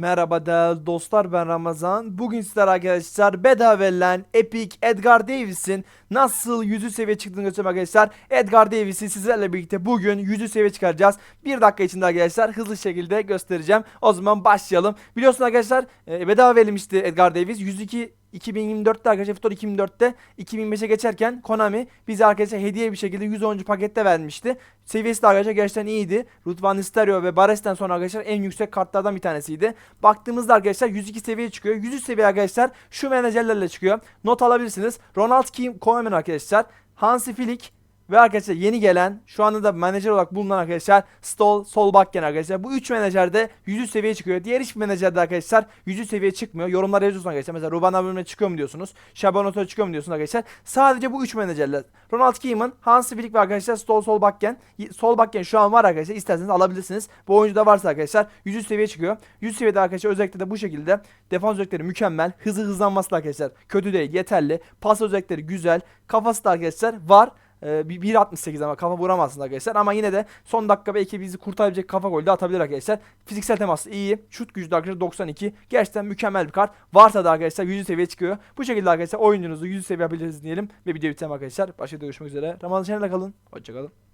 Merhaba değerli dostlar ben Ramazan. Bugün sizler arkadaşlar bedava verilen Epic Edgar Davis'in nasıl yüzü seviye çıktığını göstereyim arkadaşlar. Edgar Davis'i sizlerle birlikte bugün yüzü seviye çıkaracağız. Bir dakika içinde arkadaşlar hızlı şekilde göstereceğim. O zaman başlayalım. Biliyorsunuz arkadaşlar e, bedava verilmişti Edgar Davis. 102 2024'te arkadaşlar Futbol 2004'te 2005'e geçerken Konami bize arkadaşlar hediye bir şekilde 100 oyuncu pakette vermişti. Seviyesi de arkadaşlar gerçekten iyiydi. Ruth Van Nistelrooy ve Bares'ten sonra arkadaşlar en yüksek kartlardan bir tanesiydi. Baktığımızda arkadaşlar 102 seviye çıkıyor. 103 seviye arkadaşlar şu menajerlerle çıkıyor. Not alabilirsiniz. Ronald Kim Koeman arkadaşlar. Hansi Flick ve arkadaşlar yeni gelen şu anda da menajer olarak bulunan arkadaşlar Stoll, Solbakken arkadaşlar. Bu 3 menajerde 100 seviye çıkıyor. Diğer hiçbir menajerde arkadaşlar 100 seviye çıkmıyor. Yorumlara yazıyorsunuz arkadaşlar. Mesela Ruben Amorim'e çıkıyor mu diyorsunuz. Şabanot'a çıkıyor mu diyorsunuz arkadaşlar. Sadece bu 3 menajerler. Ronald Koeman, Hans Flick ve arkadaşlar Stoll, Solbakken. Solbakken şu an var arkadaşlar. İsterseniz alabilirsiniz. Bu oyuncuda varsa arkadaşlar 100 seviye çıkıyor. 100 seviyede arkadaşlar özellikle de bu şekilde defans özellikleri mükemmel. Hızı hızlanması da arkadaşlar kötü değil yeterli. Pas özellikleri güzel. Kafası da arkadaşlar var. Ee, bir 1.68 ama kafa vuramazsınız arkadaşlar ama yine de son dakika belki bizi kurtarabilecek kafa golü de atabilir arkadaşlar. Fiziksel teması iyi. Şut gücü de arkadaşlar 92. Gerçekten mükemmel bir kart. Varsa da arkadaşlar 100 seviye çıkıyor. Bu şekilde arkadaşlar oyuncunuzu 100 seviye yapabiliriz diyelim ve videoyu bitirelim arkadaşlar. Başka görüşmek üzere. Ramazan Şener'le kalın. Hoşçakalın.